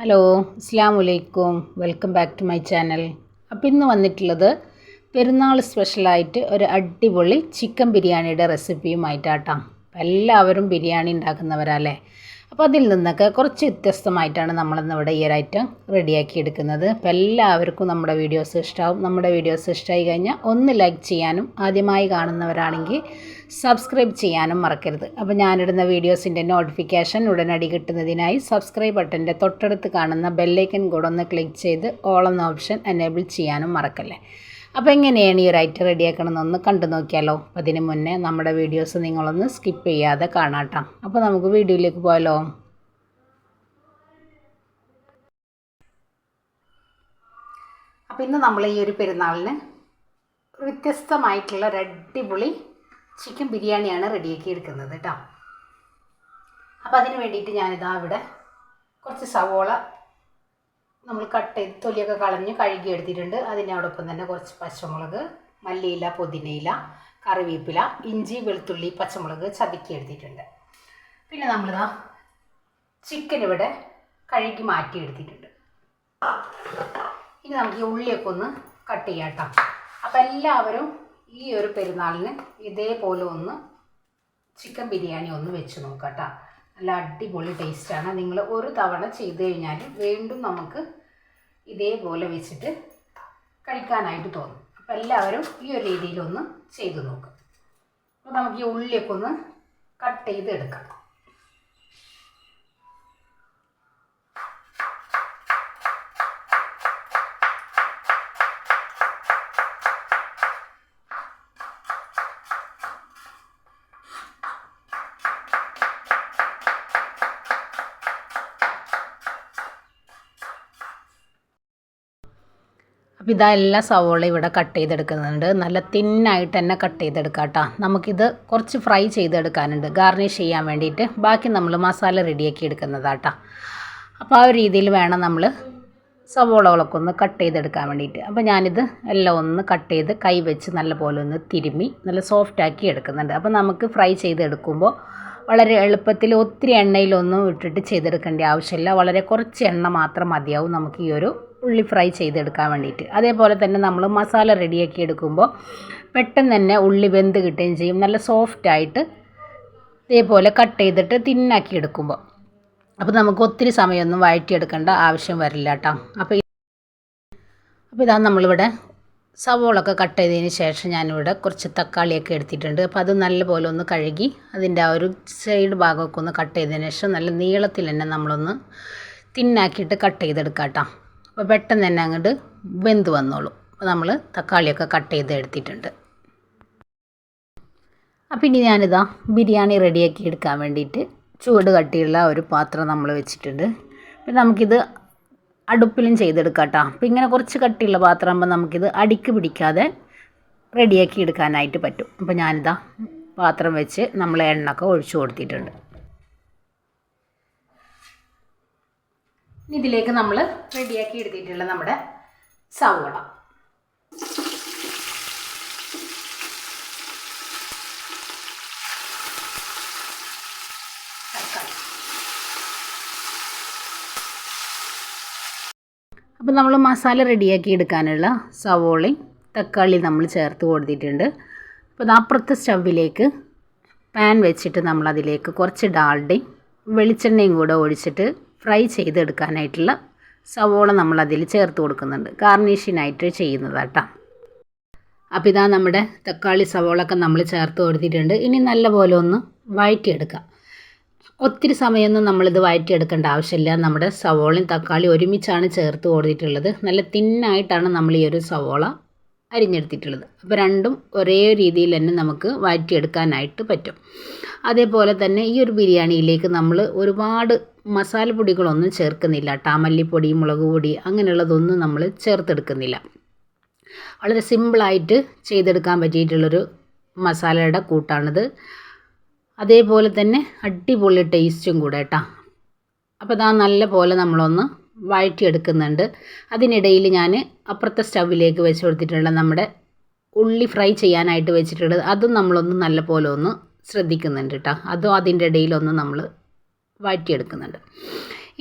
Hello അസ്സാം വലൈക്കും welcome back to my channel. അപ്പോൾ ഇന്ന് വന്നിട്ടുള്ളത് പെരുന്നാൾ സ്പെഷ്യലായിട്ട് ഒരു അടിപൊളി ചിക്കൻ ബിരിയാണിയുടെ റെസിപ്പിയുമായിട്ടാട്ടാം. എല്ലാവരും ബിരിയാണി ഉണ്ടാക്കുന്നവരല്ലേ അപ്പോൾ അതിൽ നിന്നൊക്കെ കുറച്ച് വ്യത്യസ്തമായിട്ടാണ് നമ്മളിന്നിവിടെ ഈ ഒരു ഐറ്റം റെഡിയാക്കി എടുക്കുന്നത്. അപ്പോൾ എല്ലാവർക്കും നമ്മുടെ വീഡിയോസ് ഇഷ്ടമാവും നമ്മുടെ വീഡിയോസ് ഇഷ്ടമായി കഴിഞ്ഞാൽ ഒന്ന് ലൈക്ക് ചെയ്യാനും ആദ്യമായി കാണുന്നവരാണെങ്കിൽ സബ്സ്ക്രൈബ് ചെയ്യാനും മറക്കരുത്. അപ്പോൾ ഞാനിടുന്ന വീഡിയോസിന്റെ നോട്ടിഫിക്കേഷൻ ഉടനടി കിട്ടുന്നതിനായി സബ്സ്ക്രൈബ് ബട്ടന്റെ തൊട്ടടുത്ത് കാണുന്ന ബെല്ലൈക്കൻ കൂടെ ഒന്ന് ക്ലിക്ക് ചെയ്ത് ഓൾ എന്ന ഓപ്ഷൻ എനേബിൾ ചെയ്യാനും മറക്കല്ലേ. അപ്പോൾ എങ്ങനെയാണ് ഈ ഒരു ഐറ്റം റെഡിയാക്കണമെന്നൊന്ന് കണ്ടു നോക്കിയാലോ. അതിന് മുന്നേ നമ്മുടെ വീഡിയോസ് നിങ്ങളൊന്ന് സ്കിപ്പ് ചെയ്യാതെ കാണാട്ടോ അപ്പോൾ നമുക്ക് വീഡിയോയിലേക്ക് പോയാലോ. അപ്പോൾ ഇന്ന് നമ്മൾ ഈ ഒരു പെരുന്നാളിന് വ്യത്യസ്തമായിട്ടുള്ള ഒരു അടിപൊളി ചിക്കൻ ബിരിയാണിയാണ് റെഡിയാക്കി എടുക്കുന്നത് കേട്ടോ അപ്പോൾ അതിന് വേണ്ടിയിട്ട് ഞാനിതാ ഇവിടെ കുറച്ച് സവോള നമ്മൾ കട്ട് ചെയ്ത് തൊലിയൊക്കെ കളഞ്ഞ് കഴുകി എടുത്തിട്ടുണ്ട്. അതിനോടൊപ്പം തന്നെ കുറച്ച് പച്ചമുളക് മല്ലിയില പുതിനയില കറിവേപ്പില ഇഞ്ചി വെളുത്തുള്ളി പച്ചമുളക് ചതുക്കി എടുത്തിട്ടുണ്ട്. പിന്നെ നമ്മളിതാ ചിക്കൻ ഇവിടെ കഴുകി മാറ്റി എടുത്തിട്ടുണ്ട്. ഇനി നമുക്ക് ഈ ഉള്ളിയൊക്കെ ഒന്ന് കട്ട് ചെയ്യാം കേട്ടോ അപ്പം എല്ലാവരും ഈ ഒരു പെരുന്നാളിന് ഇതേപോലെ ഒന്ന് ചിക്കൻ ബിരിയാണി ഒന്ന് വെച്ച് നോക്കാം കേട്ടോ നല്ല അടിപൊളി ടേസ്റ്റാണ് നിങ്ങൾ ഒരു തവണ ചെയ്ത് കഴിഞ്ഞാൽ വീണ്ടും നമുക്ക് ഇതേപോലെ വെച്ചിട്ട് കഴിക്കാനായിട്ട് തോന്നും. അപ്പോൾ എല്ലാവരും ഈ ഒരു രീതിയിലൊന്ന് ചെയ്തു നോക്കുക അപ്പോൾ നമുക്ക് ഈ ഉള്ളിയൊക്കെ ഒന്ന് കട്ട് ചെയ്ത് എടുക്കാം. അപ്പോൾ സവോള ഇവിടെ കട്ട് ചെയ്തെടുക്കുന്നുണ്ട്. നല്ല തിന്നായിട്ട് തന്നെ കട്ട് ചെയ്തെടുക്കാം കേട്ടോ നമുക്കിത് കുറച്ച് ഫ്രൈ ചെയ്തെടുക്കാനുണ്ട്. ഗാർണിഷ് ചെയ്യാൻ വേണ്ടിയിട്ട്. ബാക്കി നമ്മൾ മസാല റെഡിയാക്കി എടുക്കുന്നതാട്ടോ അപ്പോൾ ആ ഒരു രീതിയിൽ വേണം നമ്മൾ സവോളകളൊക്കെ ഒന്ന് കട്ട് ചെയ്തെടുക്കാൻ വേണ്ടിയിട്ട്. അപ്പോൾ ഞാനിത് എല്ലാം ഒന്ന് കട്ട് ചെയ്ത് കൈ വെച്ച് നല്ല പോലെ ഒന്ന് തിരുമ്മി നല്ല സോഫ്റ്റ് ആക്കി എടുക്കുന്നുണ്ട്. അപ്പോൾ നമുക്ക് ഫ്രൈ ചെയ്തെടുക്കുമ്പോൾ വളരെ എളുപ്പത്തിൽ ഒത്തിരി എണ്ണയിലൊന്നും ഇട്ടിട്ട് ചെയ്തെടുക്കേണ്ട ആവശ്യമില്ല. വളരെ കുറച്ച് എണ്ണ മാത്രം മതിയാവും നമുക്ക് ഈ ഒരു ഉള്ളി ഫ്രൈ ചെയ്തെടുക്കാൻ വേണ്ടിയിട്ട്. അതേപോലെ തന്നെ നമ്മൾ മസാല റെഡിയാക്കി എടുക്കുമ്പോൾ പെട്ടെന്ന് തന്നെ ഉള്ളി വെന്ത് കിട്ടുകയും ചെയ്യും. നല്ല സോഫ്റ്റായിട്ട് ഇതേപോലെ കട്ട് ചെയ്തിട്ട് തിന്നാക്കി എടുക്കുമ്പോൾ അപ്പോൾ നമുക്ക് ഒത്തിരി സമയമൊന്നും വഴറ്റിയെടുക്കേണ്ട ആവശ്യം വരില്ല കേട്ടോ. അപ്പോൾ അപ്പോൾ ഇതാണ് നമ്മളിവിടെ സവോളൊക്കെ കട്ട് ചെയ്തതിന് ശേഷം ഞാനിവിടെ കുറച്ച് തക്കാളിയൊക്കെ എടുത്തിട്ടുണ്ട്. അപ്പോൾ അത് നല്ലപോലെ ഒന്ന് കഴുകി അതിന്റെ ആ ഒരു സൈഡ് ഭാഗമൊക്കെ ഒന്ന് കട്ട് ചെയ്തതിന് ശേഷം നല്ല നീളത്തിൽ തന്നെ നമ്മളൊന്ന് തിന്നാക്കിയിട്ട് കട്ട് ചെയ്തെടുക്കാം കേട്ടോ. അപ്പോൾ പെട്ടെന്ന് തന്നെ അങ്ങോട്ട് വെന്ത് വന്നോളും. അപ്പോൾ നമ്മൾ തക്കാളിയൊക്കെ കട്ട് ചെയ്ത് എടുത്തിട്ടുണ്ട്. അപ്പം ഇനി ഞാനിതാ ബിരിയാണി റെഡിയാക്കി എടുക്കാൻ വേണ്ടിയിട്ട് ചൂട് കട്ടിയുള്ള ഒരു പാത്രം നമ്മൾ വെച്ചിട്ടുണ്ട്. പിന്നെ നമുക്കിത് അടുപ്പിലും ചെയ്തെടുക്കാം കേട്ടോ അപ്പം ഇങ്ങനെ കുറച്ച് കട്ടിയുള്ള പാത്രം ആകുമ്പോൾ നമുക്കിത് അടിക്ക് പിടിക്കാതെ റെഡിയാക്കി എടുക്കാനായിട്ട് പറ്റും. അപ്പോൾ ഞാനിതാ പാത്രം വെച്ച് നമ്മൾ എണ്ണ ഒക്കെ ഒഴിച്ചു കൊടുത്തിട്ടുണ്ട്. ഇതിലേക്ക് നമ്മൾ റെഡിയാക്കി എടുത്തിട്ടുള്ള നമ്മുടെ സവോള. തക്കാളി. അപ്പോൾ നമ്മൾ മസാല റെഡിയാക്കി എടുക്കാനുള്ള സവോളയും തക്കാളി നമ്മൾ ചേർത്ത് കൊടുത്തിട്ടുണ്ട്. അപ്പോൾ അപ്പുറത്തെ സ്റ്റവിലേക്ക് പാൻ വെച്ചിട്ട് നമ്മളതിലേക്ക് കുറച്ച് ഡാൾഡയും വെളിച്ചെണ്ണയും കൂടെ ഒഴിച്ചിട്ട് ഫ്രൈ ചെയ്തെടുക്കാനായിട്ടുള്ള സവോള നമ്മൾ അതിൽ ചേർത്ത് കൊടുക്കുന്നുണ്ട്. ഗാർണിഷിനായിട്ട് ചെയ്യുന്നതാട്ടോ. അപ്പോൾ ഇതാ നമ്മുടെ തക്കാളി സവോളൊക്കെ നമ്മൾ ചേർത്ത് കൊടുത്തിട്ടുണ്ട്. ഇനി നല്ലപോലെ ഒന്ന് വഴറ്റിയെടുക്കാം. ഒത്തിരി സമയമൊന്നും നമ്മളിത് വഴറ്റിയെടുക്കേണ്ട ആവശ്യമില്ല. നമ്മുടെ സവോളയും തക്കാളി ഒരുമിച്ചാണ് ചേർത്ത് കൊടുത്തിട്ടുള്ളത്. നല്ല തിന്നായിട്ടാണ് നമ്മൾ ഈ ഒരു സവോള അരിഞ്ഞെടുത്തിട്ടുള്ളത്. അപ്പോൾ രണ്ടും ഒരേ രീതിയിൽ തന്നെ നമുക്ക് വഴറ്റിയെടുക്കാനായിട്ട് പറ്റും. അതേപോലെ തന്നെ ഈ ഒരു ബിരിയാണിയിലേക്ക് നമ്മൾ ഒരുപാട് മസാലപ്പൊടികളൊന്നും ചേർക്കുന്നില്ല. ടാമല്ലിപ്പൊടി മുളക് പൊടി അങ്ങനെയുള്ളതൊന്നും നമ്മൾ ചേർത്തെടുക്കുന്നില്ല. വളരെ സിമ്പിളായിട്ട് ചെയ്തെടുക്കാൻ പറ്റിയിട്ടുള്ളൊരു മസാലയുടെ കൂട്ടാണിത്. അതേപോലെ തന്നെ അടിപൊളി ടേസ്റ്റും കൂടെ കേട്ടോ. അപ്പോൾ ഇതാ നല്ല പോലെ നമ്മളൊന്ന് വഴറ്റിയെടുക്കുന്നുണ്ട്. അതിനിടയിൽ ഞാൻ അപ്പുറത്തെ സ്റ്റവിലേക്ക് വെച്ച് കൊടുത്തിട്ടുള്ള നമ്മുടെ ഉള്ളി ഫ്രൈ ചെയ്യാനായിട്ട് വെച്ചിട്ടുള്ളത് അതും നമ്മളൊന്ന് നല്ല പോലെ ഒന്ന് ശ്രദ്ധിക്കുന്നുണ്ട് കേട്ടോ. അതും അതിന്റെ ഇടയിലൊന്ന് നമ്മൾ വഴറ്റിയെടുക്കുന്നുണ്ട്.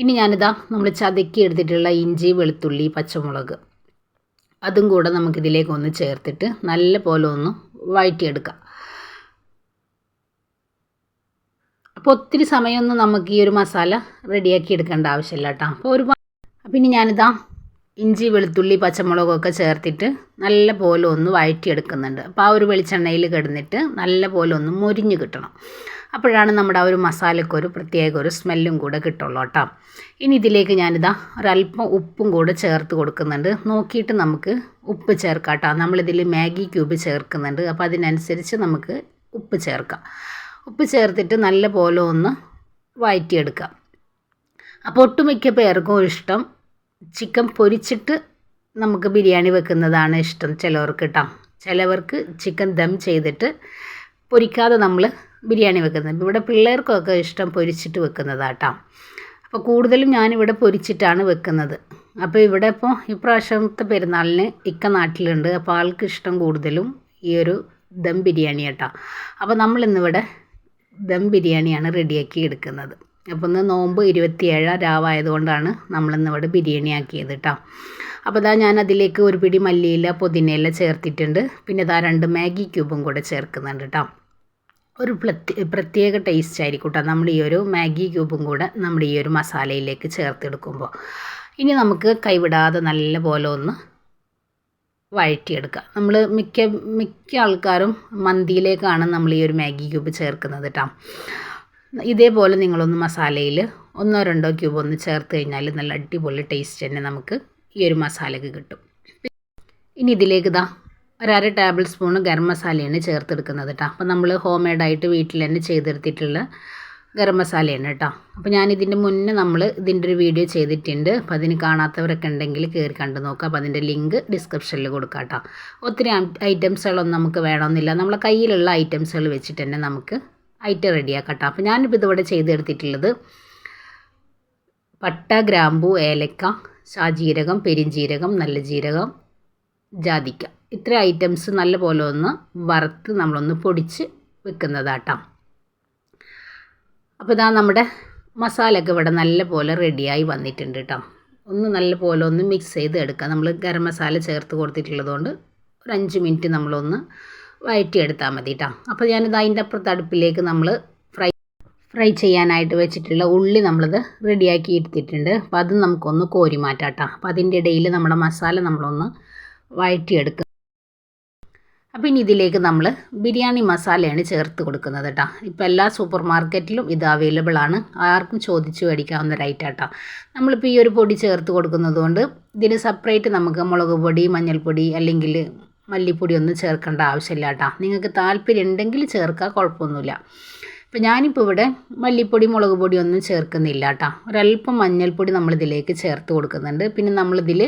ഇനി ഞാനിതാ നമ്മൾ ചതക്കി എടുത്തിട്ടുള്ള ഇഞ്ചി വെളുത്തുള്ളി പച്ചമുളക് അതും കൂടെ നമുക്കിതിലേക്ക് ഒന്ന് ചേർത്തിട്ട് നല്ല പോലെ ഒന്ന് വഴറ്റിയെടുക്കാം. അപ്പോൾ ഒത്തിരി സമയമൊന്നും നമുക്ക് ഈ ഒരു മസാല റെഡിയാക്കി എടുക്കേണ്ട ആവശ്യമില്ല കേട്ടോ. അപ്പോൾ ഒരു ഇനി ഞാനിതാ ഇഞ്ചി വെളുത്തുള്ളി പച്ചമുളകൊക്കെ ചേർത്തിട്ട് നല്ല പോലെ ഒന്ന് വഴറ്റിയെടുക്കുന്നുണ്ട്. അപ്പോൾ ആ ഒരു വെളിച്ചെണ്ണയിൽ കിടന്നിട്ട് നല്ല പോലെ ഒന്ന് മൊരിഞ്ഞ് കിട്ടണം. അപ്പോഴാണ് നമ്മുടെ ആ ഒരു മസാലയ്ക്ക് ഒരു പ്രത്യേക ഒരു സ്മെല്ലും കൂടെ കിട്ടുള്ളൂ കേട്ടോ. ഇനി ഇതിലേക്ക് ഞാനിതാ ഒരല്പം ഉപ്പും കൂടെ ചേർത്ത് കൊടുക്കുന്നുണ്ട്. നോക്കിയിട്ട് നമുക്ക് ഉപ്പ് ചേർക്കാം കേട്ടോ. നമ്മളിതിൽ മാഗി ക്യൂബ് ചേർക്കുന്നുണ്ട്. അപ്പോൾ അതിനനുസരിച്ച് നമുക്ക് ഉപ്പ് ചേർക്കാം. ഉപ്പ് ചേർത്തിട്ട് നല്ല പോലെ ഒന്ന് വഴറ്റിയെടുക്കാം അപ്പോൾ ഒട്ടുമിക്ക പേർക്കും ഇഷ്ടം ചിക്കൻ പൊരിച്ചിട്ട് നമുക്ക് ബിരിയാണി വെക്കുന്നതാണ് ഇഷ്ടം ചിലവർക്ക് കേട്ടോ. ചിലവർക്ക് ചിക്കൻ ദം ചെയ്തിട്ട് പൊരിക്കാതെ നമ്മൾ ബിരിയാണി വെക്കുന്നത്. ഇവിടെ പിള്ളേർക്കൊക്കെ ഇഷ്ടം പൊരിച്ചിട്ട് വെക്കുന്നതാട്ടോ അപ്പോൾ കൂടുതലും ഞാനിവിടെ പൊരിച്ചിട്ടാണ് വെക്കുന്നത്. അപ്പോൾ ഇവിടെ ഇപ്പോൾ ഇപ്രാവശ്യത്തെ പെരുന്നാളിന് ഇക്ക നാട്ടിലുണ്ട്. അപ്പോൾ ആൾക്ക് ഇഷ്ടം കൂടുതലും ഈ ഒരു ദം ബിരിയാണി കേട്ടോ അപ്പോൾ നമ്മളിന്നിവിടെ ദം ബിരിയാണിയാണ് റെഡിയാക്കി എടുക്കുന്നത്. അപ്പോൾ ഇന്ന് നോമ്പ് ഇരുപത്തിയേഴാം രാവായതുകൊണ്ടാണ് നമ്മളിന്നിവിടെ ബിരിയാണി ആക്കിയത് കേട്ടോ അപ്പോൾ ഇതാ ഞാൻ അതിലേക്ക് ഒരു പിടി മല്ലിയില പുതിനയില ചേർത്തിട്ടുണ്ട്. പിന്നെ ഇതാ രണ്ട് മാഗി ക്യൂബും കൂടെ ചേർക്കുന്നുണ്ട് കേട്ടോ ഒരു പ്രത്യേക ടേസ്റ്റ് ആയിരിക്കും കേട്ടോ നമ്മൾ ഈ ഒരു മാഗി ക്യൂബും കൂടെ നമ്മൾ ഈ ഒരു മസാലയിലേക്ക് ചേർത്തെടുക്കുമ്പോൾ ഇനി നമുക്ക് കൈവിടാതെ നല്ല പോലെ ഒന്ന് വഴറ്റിയെടുക്കുക നമ്മൾ മിക്ക മിക്ക ആൾക്കാരും മന്തിയിലേക്കാണ് നമ്മൾ ഈ ഒരു മാഗി ക്യൂബ് ചേർക്കുന്നത് കേട്ടോ ഇതേപോലെ നിങ്ങളൊന്ന് മസാലയിൽ ഒന്നോ രണ്ടോ ക്യൂബ് ഒന്ന് ചേർത്ത് കഴിഞ്ഞാൽ നല്ല അടിപൊളി ടേസ്റ്റ് തന്നെ നമുക്ക് ഈ ഒരു മസാലയ്ക്ക് കിട്ടും. ഇനി ഇതിലേക്ക് ഇതാ ഒരര ടേബിൾ സ്പൂൺ ഗരം മസാലയാണ് ചേർത്തെടുക്കുന്നത് കേട്ടോ അപ്പോൾ നമ്മൾ ഹോം മെയ്ഡായിട്ട് വീട്ടിൽ തന്നെ ചെയ്തെടുത്തിട്ടുള്ള ഗരം മസാലയാണ് കേട്ടോ അപ്പോൾ ഞാൻ ഇതിന്റെ മുന്നേ നമ്മൾ ഇതിന്റെ ഒരു വീഡിയോ ചെയ്തിട്ടുണ്ട്. അപ്പോൾ അതിന് കാണാത്തവരൊക്കെ ഉണ്ടെങ്കിൽ കയറി കണ്ടു നോക്കുക അപ്പോൾ അതിന്റെ ലിങ്ക് ഡിസ്ക്രിപ്ഷനിൽ കൊടുക്കാം കേട്ടോ ഒത്തിരി ഐറ്റംസുകളൊന്നും നമുക്ക് വേണമെന്നില്ല. നമ്മളെ കയ്യിലുള്ള ഐറ്റംസുകൾ വെച്ചിട്ട് തന്നെ നമുക്ക് ഐറ്റം റെഡിയാക്കാം കേട്ടോ അപ്പോൾ ഞാനിപ്പോൾ ഇതിവിടെ ചെയ്തെടുത്തിട്ടുള്ളത് പട്ട ഗ്രാമ്പു ഏലക്ക ഷാജീരകം പെരിഞ്ജീരകം നല്ല ജീരകം ജാതിക്ക. ഇത്ര ഐറ്റംസ് നല്ല പോലെ ഒന്ന് വറുത്ത് നമ്മളൊന്ന് പൊടിച്ച് വെക്കുന്നതാട്ടോ. അപ്പോൾ ഇതാ നമ്മുടെ മസാലയൊക്കെ ഇവിടെ നല്ല പോലെ റെഡിയായി വന്നിട്ടുണ്ട് കേട്ടോ ഒന്ന് നല്ല പോലെ ഒന്ന് മിക്സ് ചെയ്ത് എടുക്കാം. നമ്മൾ ഗരം മസാല ചേർത്ത് കൊടുത്തിട്ടുള്ളതുകൊണ്ട് ഒരു അഞ്ച് മിനിറ്റ് നമ്മളൊന്ന് വഴറ്റിയെടുത്താൽ മതി കേട്ടോ അപ്പോൾ ഞാനിത് അതിന്റെ അപ്പുറത്ത് അടുപ്പിലേക്ക് നമ്മൾ ഫ്രൈ ഫ്രൈ ചെയ്യാനായിട്ട് വെച്ചിട്ടുള്ള ഉള്ളി നമ്മളിത് റെഡിയാക്കി എടുത്തിട്ടുണ്ട്. അപ്പോൾ അത് നമുക്കൊന്ന് കോരി മാറ്റാം കേട്ടോ അപ്പോൾ അതിന്റെ ഇടയിൽ നമ്മുടെ മസാല നമ്മളൊന്ന് വഴറ്റിയെടുക്കുക അപ്പോൾ ഇനി ഇതിലേക്ക് നമ്മൾ ബിരിയാണി മസാലയാണ് ചേർത്ത് കൊടുക്കുന്നത് കേട്ടോ ഇപ്പോൾ എല്ലാ സൂപ്പർ മാർക്കറ്റിലും ഇത് അവൈലബിൾ ആണ്. ആർക്കും ചോദിച്ചു മേടിക്കാവുന്ന ഒരു ഐറ്റം കേട്ടോ നമ്മളിപ്പോൾ ഈ ഒരു പൊടി ചേർത്ത് കൊടുക്കുന്നത് കൊണ്ട് ഇതിന് സെപ്പറേറ്റ് നമുക്ക് മുളക് പൊടി മഞ്ഞൾപ്പൊടി അല്ലെങ്കിൽ മല്ലിപ്പൊടി ഒന്നും ചേർക്കേണ്ട ആവശ്യമില്ല കേട്ടോ നിങ്ങൾക്ക് താല്പര്യം ഉണ്ടെങ്കിൽ ചേർക്കുക കുഴപ്പമൊന്നുമില്ല. ഇപ്പം ഞാനിപ്പോൾ ഇവിടെ മല്ലിപ്പൊടി മുളക് പൊടി ഒന്നും ചേർക്കുന്നില്ല കേട്ടോ ഒരല്പം മഞ്ഞൾപ്പൊടി നമ്മളിതിലേക്ക് ചേർത്ത് കൊടുക്കുന്നുണ്ട്. പിന്നെ നമ്മളിതിൽ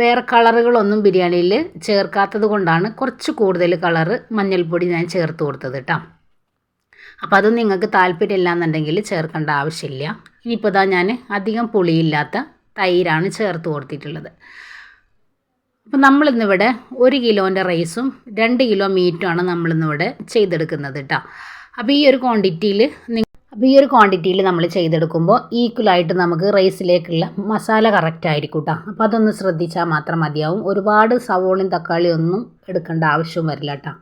വേറെ കളറുകളൊന്നും ബിരിയാണിയിൽ ചേർക്കാത്തത് കൊണ്ടാണ് കുറച്ച് കൂടുതൽ കളറ് മഞ്ഞൾപ്പൊടി ഞാൻ ചേർത്ത് കൊടുത്തത് കേട്ടോ. അപ്പോൾ അത് നിങ്ങൾക്ക് താല്പര്യമില്ല എന്നുണ്ടെങ്കിൽ ചേർക്കേണ്ട ആവശ്യമില്ല. ഇനിയിപ്പോൾ ഇതാ ഞാൻ അധികം പുളിയില്ലാത്ത തൈരാണ് ചേർത്ത് കൊടുത്തിട്ടുള്ളത്. അപ്പോൾ നമ്മളിന്നിവിടെ ഒരു കിലോന്റെ റൈസും രണ്ട് കിലോ മീറ്റുമാണ് നമ്മളിന്നിവിടെ ചെയ്തെടുക്കുന്നത് കേട്ടോ. അപ്പോൾ ഈ ഒരു ക്വാണ്ടിറ്റിയിൽ അപ്പോൾ ഈ ഒരു ക്വാണ്ടിറ്റിയിൽ നമ്മൾ ചെയ്തെടുക്കുമ്പോൾ ഈക്വലായിട്ട് നമുക്ക് റൈസിലേക്കുള്ള മസാല കറക്റ്റ് ആയിരിക്കും കേട്ടോ അപ്പോൾ അതൊന്ന് ശ്രദ്ധിച്ചാൽ മാത്രം മതിയാവും. ഒരുപാട് സവോളയും തക്കാളിയും ഒന്നും എടുക്കേണ്ട ആവശ്യവും വരില്ല കേട്ടോ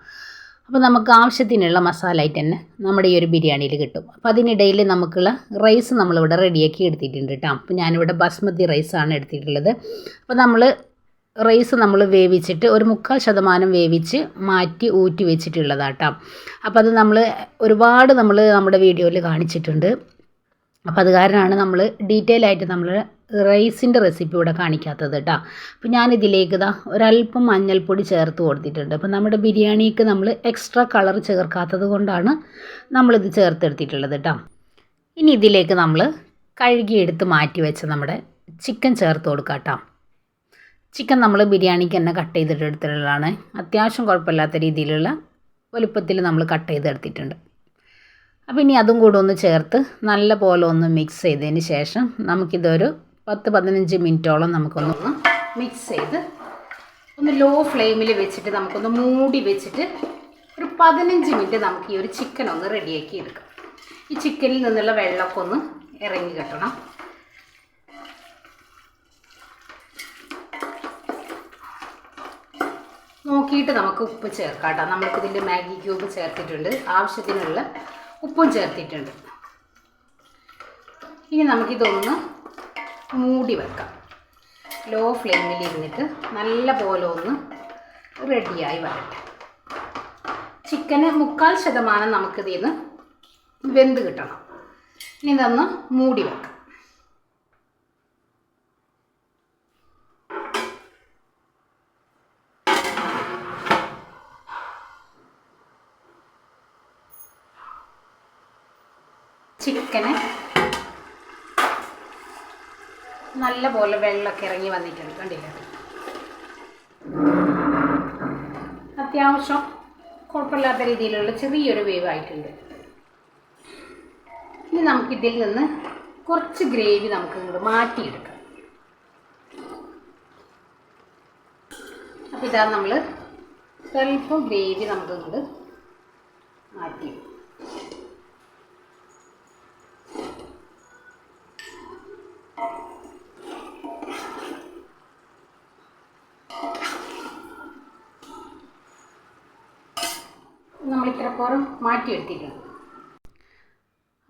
അപ്പോൾ നമുക്ക് ആവശ്യത്തിനുള്ള മസാല ആയിട്ട് തന്നെ നമ്മുടെ ഈ ഒരു ബിരിയാണിയിൽ കിട്ടും. അപ്പോൾ അതിനിടയിൽ നമുക്കുള്ള റൈസ് നമ്മളിവിടെ റെഡിയാക്കി എടുത്തിട്ടുണ്ട് കേട്ടോ അപ്പോൾ ഞാനിവിടെ ബസ്മതി റൈസാണ് എടുത്തിട്ടുള്ളത്. അപ്പോൾ നമ്മൾ റൈസ് നമ്മൾ വേവിച്ചിട്ട് ഒരു മുക്കാൽ ശതമാനം വേവിച്ച് മാറ്റി ഊറ്റി വെച്ചിട്ടുള്ളതാട്ടോ. അപ്പോൾ അത് നമ്മൾ ഒരുപാട് നമ്മൾ നമ്മുടെ വീഡിയോയിൽ കാണിച്ചിട്ടുണ്ട്. അപ്പോൾ അത് കാരണമാണ് നമ്മൾ ഡീറ്റെയിൽ ആയിട്ട് നമ്മൾ റൈസിന്റെ റെസിപ്പി ഇവിടെ കാണിക്കാത്തത് കേട്ടോ അപ്പോൾ ഞാനിതിലേക്ക് ഇതാ ഒരല്പം മഞ്ഞൾപ്പൊടി ചേർത്ത് കൊടുത്തിട്ടുണ്ട്. അപ്പോൾ നമ്മുടെ ബിരിയാണിക്ക് നമ്മൾ എക്സ്ട്രാ കളർ ചേർക്കാത്തത് കൊണ്ടാണ് നമ്മളിത് ചേർത്തെടുത്തിട്ടുള്ളത് കേട്ടോ ഇനി ഇതിലേക്ക് നമ്മൾ കഴുകിയെടുത്ത് മാറ്റി വെച്ച നമ്മുടെ ചിക്കൻ ചേർത്ത് കൊടുക്കാം കേട്ടോ ചിക്കൻ നമ്മൾ ബിരിയാണിക്ക് തന്നെ കട്ട് ചെയ്തിട്ട് എടുത്തിട്ടുള്ളതാണ്. അത്യാവശ്യം കുഴപ്പമില്ലാത്ത രീതിയിലുള്ള വലുപ്പത്തിൽ നമ്മൾ കട്ട് ചെയ്തെടുത്തിട്ടുണ്ട്. അപ്പോൾ ഇനി അതും കൂടെ ഒന്ന് ചേർത്ത് നല്ല പോലെ ഒന്ന് മിക്സ് ചെയ്തതിന് ശേഷം നമുക്കിതൊരു പത്ത് പതിനഞ്ച് മിനിറ്റോളം നമുക്കൊന്ന് മിക്സ് ചെയ്ത് ഒന്ന് ലോ ഫ്ലെയിമിൽ വെച്ചിട്ട് നമുക്കൊന്ന് മൂടി വെച്ചിട്ട് ഒരു പതിനഞ്ച് മിനിറ്റ് നമുക്ക് ഈ ഒരു ചിക്കൻ ഒന്ന് റെഡിയാക്കി എടുക്കാം. ഈ ചിക്കനിൽ നിന്നുള്ള വെള്ളമൊക്കെ ഒന്ന് ഇറങ്ങി കിട്ടണം. നോക്കിയിട്ട് നമുക്ക് ഉപ്പ് ചേർക്കാം കേട്ടോ നമ്മൾക്കിതിന്റെ മാഗി ക്യൂബ് ചേർത്തിട്ടുണ്ട്. ആവശ്യത്തിനുള്ള ഉപ്പും ചേർത്തിട്ടുണ്ട്. ഇനി നമുക്കിതൊന്ന് മൂടി വെക്കാം. ലോ ഫ്ലെയിമിൽ ഇരുന്നിട്ട് നല്ല പോലെ ഒന്ന് റെഡിയായി വരട്ടെ. ചിക്കന് മുക്കാൽ ശതമാനം നമുക്കിതിൽ നിന്ന് വെന്ത് കിട്ടണം. ഇനി ഇതൊന്ന് മൂടി വെക്കാം. ചിക്കന്. നല്ല പോലെ വെള്ളമൊക്കെ ഇറങ്ങി വന്നിട്ടുണ്ട് കണ്ടില്ലേ? അത്യാവശ്യം കുഴപ്പമില്ലാത്ത രീതിയിലുള്ള ചെറിയൊരു വേവ് ആയിട്ടുണ്ട് ഇനി നമുക്ക് ഇതിൽ നിന്ന് കുറച്ച് ഗ്രേവി നമുക്ക് ഇങ്ങോട്ട് മാറ്റിയെടുക്കാം. അപ്പോൾ ഇതാ നമ്മൾ സ്വല്പം ഗ്രേവി നമുക്ക് ഇങ്ങോട്ട് മാറ്റിയെടുക്കാം നമ്മൾ മാറ്റിയെടുത്തിട്ടുണ്ട്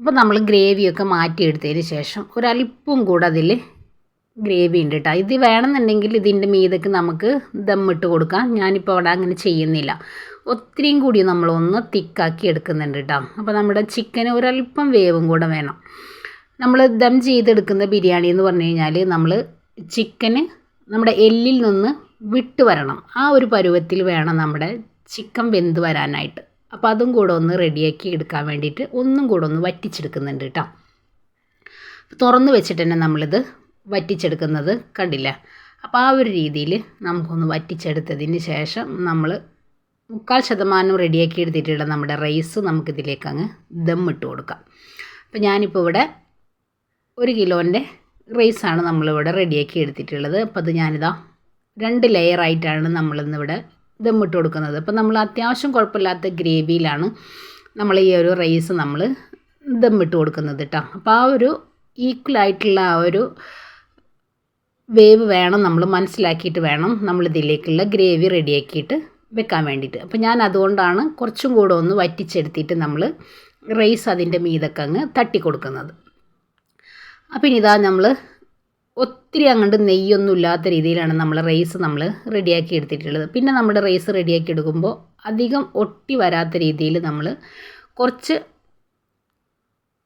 അപ്പോൾ നമ്മൾ ഗ്രേവിയൊക്കെ മാറ്റിയെടുത്തതിന് ശേഷം ഒരല്പം കൂടെ അതിൽ ഗ്രേവി ഉണ്ട് കേട്ടോ. ഇത് വേണമെന്നുണ്ടെങ്കിൽ ഇതിന്റെ മീതക്ക് നമുക്ക് ദമ്മിട്ട് കൊടുക്കാം. ഞാനിപ്പോൾ അവിടെ അങ്ങനെ ചെയ്യുന്നില്ല. ഒത്തിരിയും കൂടി നമ്മളൊന്ന് തിക്കാക്കി എടുക്കുന്നുണ്ട് കേട്ടോ. അപ്പോൾ നമ്മുടെ ചിക്കന് ഒരല്പം വേവും കൂടെ വേണം. നമ്മൾ ദം ചെയ്തെടുക്കുന്ന ബിരിയാണി എന്ന് പറഞ്ഞു കഴിഞ്ഞാൽ നമ്മൾ ചിക്കന് നമ്മുടെ എല്ലിൽ നിന്ന് വിട്ട് വരണം. ആ ഒരു പരുവത്തിൽ വേണം നമ്മുടെ ചിക്കൻ വെന്ത് വരാനായിട്ട്. അപ്പോൾ അതും കൂടെ ഒന്ന് റെഡിയാക്കി എടുക്കാൻ വേണ്ടിയിട്ട് ഒന്നും കൂടെ ഒന്ന് വറ്റിച്ചെടുക്കുന്നുണ്ട് കേട്ടോ തുറന്ന് വെച്ചിട്ട് തന്നെ നമ്മളിത് വറ്റിച്ചെടുക്കുന്നത് കണ്ടില്ല. അപ്പോൾ ആ ഒരു രീതിയിൽ നമുക്കൊന്ന് വറ്റിച്ചെടുത്തതിന് ശേഷം നമ്മൾ മുക്കാൽ ശതമാനം റെഡിയാക്കി എടുത്തിട്ടുള്ള നമ്മുടെ റൈസ് നമുക്കിതിലേക്ക് അങ്ങ് ദം ഇട്ട് കൊടുക്കാം. അപ്പോൾ ഞാനിപ്പോൾ ഇവിടെ ഒരു കിലോന്റെ റൈസാണ് നമ്മളിവിടെ റെഡിയാക്കി എടുത്തിട്ടുള്ളത്. അപ്പോൾ അത് ഞാനിതാ രണ്ട് ലെയറായിട്ടാണ് നമ്മളിന്നിവിടെ ദമ്മിട്ട് കൊടുക്കുന്നത്. അപ്പം നമ്മൾ അത്യാവശ്യം കുഴപ്പമില്ലാത്ത ഗ്രേവിയിലാണ് നമ്മൾ ഈ ഒരു റൈസ് നമ്മൾ ദമ്മിട്ട് കൊടുക്കുന്നത് കേട്ടോ അപ്പോൾ ആ ഒരു ഈക്വലായിട്ടുള്ള ആ ഒരു വേവ് വേണം നമ്മൾ മനസ്സിലാക്കിയിട്ട് വേണം നമ്മൾ ഇതിലേക്കുള്ള ഗ്രേവി റെഡിയാക്കിയിട്ട് വെക്കാൻ വേണ്ടിയിട്ട്. അപ്പോൾ ഞാൻ അതുകൊണ്ടാണ് കുറച്ചും കൂടെ ഒന്ന് വറ്റിച്ചെടുത്തിട്ട് നമ്മൾ റൈസ് അതിന്റെ മീതൊക്കെ അങ്ങ് തട്ടി കൊടുക്കുന്നത്. അപ്പം ഇനി ഇതാ നമ്മൾ ഒത്തിരി അങ്ങോട്ട് നെയ്യൊന്നും ഇല്ലാത്ത രീതിയിലാണ് നമ്മൾ റൈസ് നമ്മൾ റെഡിയാക്കി എടുത്തിട്ടുള്ളത്. പിന്നെ നമ്മുടെ റൈസ് റെഡിയാക്കി എടുക്കുമ്പോൾ അധികം ഒട്ടി വരാത്ത രീതിയിൽ നമ്മൾ കുറച്ച്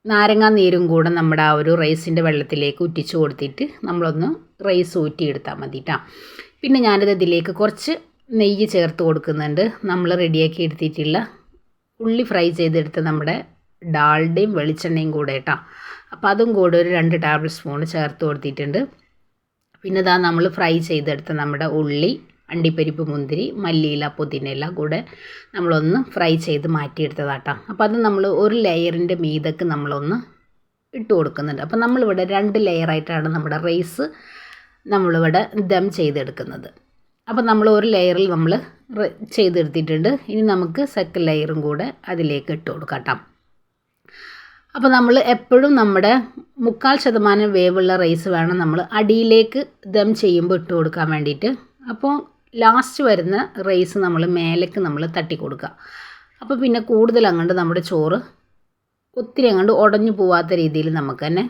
നാരങ്ങാ നീരും കൂടെ നമ്മുടെ ആ ഒരു റൈസിന്റെ വെള്ളത്തിലേക്ക് ഉറ്റിച്ച് കൊടുത്തിട്ട് നമ്മളൊന്ന് റൈസ് ഊറ്റിയെടുത്താൽ മതി കേട്ടോ പിന്നെ ഞാനിത് ഇതിലേക്ക് കുറച്ച് നെയ്യ് ചേർത്ത് കൊടുക്കുന്നുണ്ട്. നമ്മൾ റെഡിയാക്കി എടുത്തിട്ടുള്ള ഉള്ളി ഫ്രൈ ചെയ്തെടുത്ത് നമ്മുടെ ഡാൾഡയും വെളിച്ചെണ്ണയും കൂടെ കേട്ടോ അപ്പോൾ അതും കൂടെ ഒരു രണ്ട് ടേബിൾ സ്പൂൺ ചേർത്ത് കൊടുത്തിട്ടുണ്ട്. പിന്നെ ഇതാ നമ്മൾ ഫ്രൈ ചെയ്തെടുത്ത നമ്മുടെ ഉള്ളി അണ്ടിപ്പരിപ്പ് മുന്തിരി മല്ലിയില പുതിനയില കൂടെ നമ്മളൊന്ന് ഫ്രൈ ചെയ്ത് മാറ്റിയെടുത്തതാട്ടോ. അപ്പോൾ അത് നമ്മൾ ഒരു ലെയറിന്റെ മീതക്ക് നമ്മളൊന്ന് ഇട്ട് കൊടുക്കുന്നുണ്ട്. അപ്പോൾ നമ്മളിവിടെ രണ്ട് ലെയറായിട്ടാണ് നമ്മുടെ റൈസ് നമ്മളിവിടെ ദം ചെയ്തെടുക്കുന്നത്. അപ്പോൾ നമ്മൾ ഒരു ലെയറിൽ നമ്മൾ ചെയ്തെടുത്തിട്ടുണ്ട്. ഇനി നമുക്ക് സെക്കൻഡ് ലെയറും കൂടെ അതിലേക്ക് ഇട്ട് കൊടുക്കാം അപ്പോൾ നമ്മൾ എപ്പോഴും നമ്മുടെ മുക്കാൽ ശതമാനം വേവുള്ള റൈസ് വേണം നമ്മൾ അടിയിലേക്ക് ദം ചെയ്യുമ്പോൾ ഇട്ട് കൊടുക്കാൻ വേണ്ടിയിട്ട്. അപ്പോൾ ലാസ്റ്റ് വരുന്ന റൈസ് നമ്മൾ മേലേക്ക് നമ്മൾ തട്ടി കൊടുക്കുക. അപ്പോൾ പിന്നെ കൂടുതൽ അങ്ങോട്ട് നമ്മുടെ ചോറ് ഒത്തിരി അങ്ങോട്ട് ഉടഞ്ഞു പോവാത്ത രീതിയിൽ നമുക്ക് തന്നെ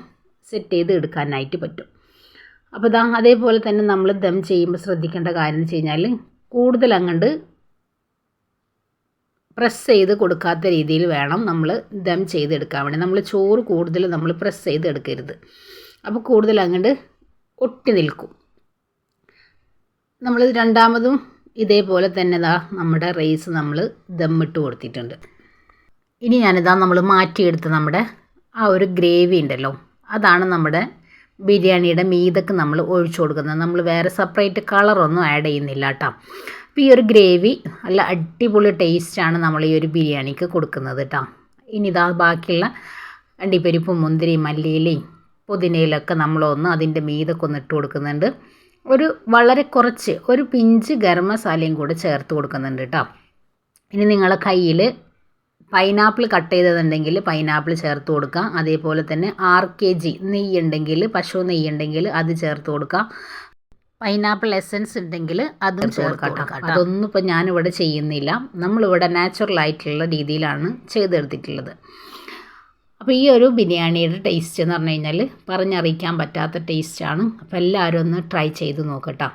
സെറ്റ് ചെയ്ത് എടുക്കാനായിട്ട് പറ്റും. അപ്പോൾ ഇതാ അതേപോലെ തന്നെ നമ്മൾ ദം ചെയ്യുമ്പോൾ ശ്രദ്ധിക്കേണ്ട കാര്യം എന്ന് വെച്ച് കഴിഞ്ഞാൽ കൂടുതൽ അങ്ങോട്ട് പ്രസ് ചെയ്ത് കൊടുക്കാത്ത രീതിയിൽ വേണം നമ്മൾ ദം ചെയ്തെടുക്കാൻ വേണ്ടി. നമ്മൾ ചോറ് കൂടുതൽ നമ്മൾ പ്രസ് ചെയ്ത് എടുക്കരുത്. അപ്പോൾ കൂടുതൽ അങ്ങോട്ട് ഒട്ടി നിൽക്കും. നമ്മൾ രണ്ടാമതും ഇതേപോലെ തന്നെ ഇതാ നമ്മുടെ റൈസ് നമ്മൾ ദമ്മിട്ട് കൊടുത്തിട്ടുണ്ട്. ഇനി ഞാനിതാ നമ്മൾ മാറ്റിയെടുത്ത് നമ്മുടെ ആ ഒരു ഗ്രേവി ഉണ്ടല്ലോ അതാണ് നമ്മുടെ ബിരിയാണിയുടെ മീതക്ക് നമ്മൾ ഒഴിച്ചു കൊടുക്കുന്നത്. നമ്മൾ വേറെ സെപ്പറേറ്റ് കളറൊന്നും ആഡ് ചെയ്യുന്നില്ല കേട്ടോ. അപ്പോൾ ഈ ഒരു ഗ്രേവി. നല്ല അടിപൊളി ടേസ്റ്റാണ് നമ്മൾ ഈ ഒരു ബിരിയാണിക്ക് കൊടുക്കുന്നത് കേട്ടോ ഇനി ഇതാ ബാക്കിയുള്ള അണ്ടിപ്പരിപ്പും മുന്തിരി മല്ലിയിലയും പുതിനയിലൊക്കെ നമ്മളൊന്ന് അതിന്റെ മീതൊക്കെ ഒന്ന് ഇട്ട് കൊടുക്കുന്നുണ്ട്. ഒരു വളരെ കുറച്ച് ഒരു പിഞ്ച് ഗരം മസാലയും കൂടെ ചേർത്ത് കൊടുക്കുന്നുണ്ട് കേട്ടോ ഇനി നിങ്ങളെ കയ്യിൽ പൈനാപ്പിൾ കട്ട് ചെയ്തതുണ്ടെങ്കിൽ പൈനാപ്പിൾ ചേർത്ത് കൊടുക്കാം അതേപോലെ തന്നെ ആർ കെ ജി നെയ്യ് ഉണ്ടെങ്കിൽ പശു നെയ്യ് ഉണ്ടെങ്കിൽ അത് ചേർത്ത് കൊടുക്കാം പൈനാപ്പിൾ എസൻസ് ഉണ്ടെങ്കിൽ അതും ചേർക്കാം അതൊന്നും ഇപ്പോൾ ഞാനിവിടെ ചെയ്യുന്നില്ല. നമ്മളിവിടെ നാച്ചുറൽ ആയിട്ടുള്ള രീതിയിലാണ് ചെയ്തെടുത്തിട്ടുള്ളത്. അപ്പോൾ ഈ ഒരു ബിരിയാണിയുടെ ടേസ്റ്റ് എന്ന് പറഞ്ഞു കഴിഞ്ഞാൽ പറഞ്ഞറിയിക്കാൻ പറ്റാത്ത ടേസ്റ്റാണ് അപ്പോൾ എല്ലാവരും ഒന്ന് ട്രൈ ചെയ്ത് നോക്കട്ടോ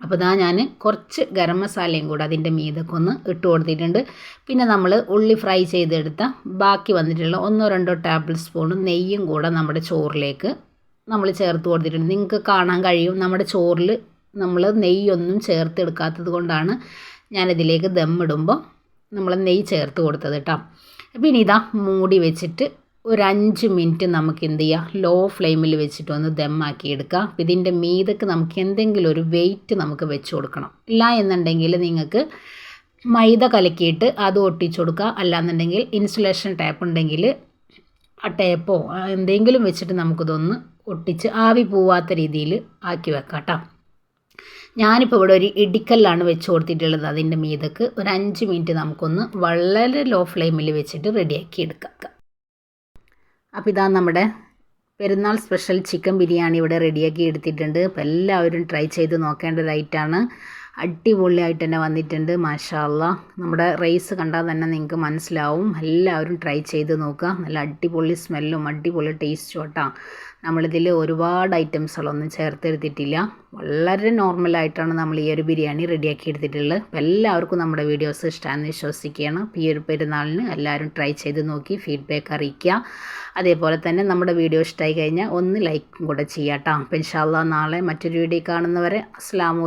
അപ്പോൾ ഇതാ ഞാൻ കുറച്ച് ഗരം മസാലയും കൂടെ അതിന്റെ മീതൊക്കെ ഒന്ന് ഇട്ട് കൊടുത്തിട്ടുണ്ട്. പിന്നെ നമ്മൾ ഉള്ളി ഫ്രൈ ചെയ്തെടുത്ത ബാക്കി വന്നിട്ടുള്ള ഒന്നോ രണ്ടോ ടേബിൾ സ്പൂൺ നെയ്യും കൂടെ നമ്മുടെ ചോറിലേക്ക് നമ്മൾ ചേർത്ത് കൊടുത്തിട്ടുണ്ട്. നിങ്ങൾക്ക് കാണാൻ കഴിയും. നമ്മുടെ ചോറിൽ നമ്മൾ നെയ്യൊന്നും ചേർത്തെടുക്കാത്തത് കൊണ്ടാണ് ഞാനിതിലേക്ക് ദമ്മിടുമ്പോൾ നമ്മൾ നെയ്യ് ചേർത്ത് കൊടുത്തത് കേട്ടോ. ഇനി ഇതാ മൂടി വെച്ചിട്ട് ഒരു അഞ്ച് മിനിറ്റ് നമുക്ക് എന്ത് ചെയ്യാം? ലോ ഫ്ലെയിമിൽ വെച്ചിട്ട് ഒന്ന് ദമ്മാക്കി എടുക്കുക. ഇതിന്റെ മീതക്ക് നമുക്ക് എന്തെങ്കിലും ഒരു വെയിറ്റ് നമുക്ക് വെച്ച് കൊടുക്കണം. ഇല്ല എന്നുണ്ടെങ്കിൽ നിങ്ങൾക്ക് മൈദ കലക്കിയിട്ട് അത് ഒട്ടിച്ചു കൊടുക്കുക. അല്ലാന്നുണ്ടെങ്കിൽ ഇൻസുലേഷൻ ടാപ്പ് ഉണ്ടെങ്കിൽ ആ ടേപ്പോ എന്തെങ്കിലും വെച്ചിട്ട് നമുക്കിതൊന്ന് ഒട്ടിച്ച് ആവി പോവാത്ത രീതിയിൽ ആക്കി വെക്കാം കേട്ടോ ഞാനിപ്പോൾ ഇവിടെ ഒരു ഇടിക്കല്ലാണ് വെച്ച് കൊടുത്തിട്ടുള്ളത്. അതിന്റെ മീതക്ക് ഒരു അഞ്ച് മിനിറ്റ് നമുക്കൊന്ന് വളരെ ലോ ഫ്ലെയിമിൽ വെച്ചിട്ട് റെഡിയാക്കി എടുക്കാം. അപ്പോൾ ഇതാ നമ്മുടെ പെരുന്നാൾ സ്പെഷ്യൽ ചിക്കൻ ബിരിയാണി ഇവിടെ റെഡിയാക്കി എടുത്തിട്ടുണ്ട്. അപ്പോൾ എല്ലാവരും ട്രൈ ചെയ്ത് നോക്കേണ്ട അടിപൊളിയായിട്ട് തന്നെ വന്നിട്ടുണ്ട്. മാഷാല്ല. നമ്മുടെ റൈസ് കണ്ടാൽ തന്നെ നിങ്ങൾക്ക് മനസ്സിലാവും. എല്ലാവരും ട്രൈ ചെയ്ത് നോക്കുക. നല്ല അടിപൊളി സ്മെല്ലും അടിപൊളി ടേസ്റ്റും കേട്ടോ നമ്മളിതിൽ ഒരുപാട് ഐറ്റംസുകളൊന്നും ചേർത്തെടുത്തിട്ടില്ല. വളരെ നോർമലായിട്ടാണ് നമ്മൾ ഈ ഒരു ബിരിയാണി റെഡിയാക്കി എടുത്തിട്ടുള്ളത്. അപ്പോൾ എല്ലാവർക്കും നമ്മുടെ വീഡിയോസ് ഇഷ്ടമാണെന്ന് വിശ്വസിക്കുകയാണ്. ഈ ഒരു പെരുന്നാളിന് എല്ലാവരും ട്രൈ ചെയ്ത് നോക്കി ഫീഡ്ബാക്ക് അറിയിക്കുക. അതേപോലെ തന്നെ നമ്മുടെ വീഡിയോ ഇഷ്ടമായി കഴിഞ്ഞാൽ ഒന്ന് ലൈക്കും കൂടെ ചെയ്യാം കേട്ടോ അപ്പോൾ ഇൻഷാല്ല നാളെ മറ്റൊരു വീഡിയോ കാണുന്നവരെ അസ്സാം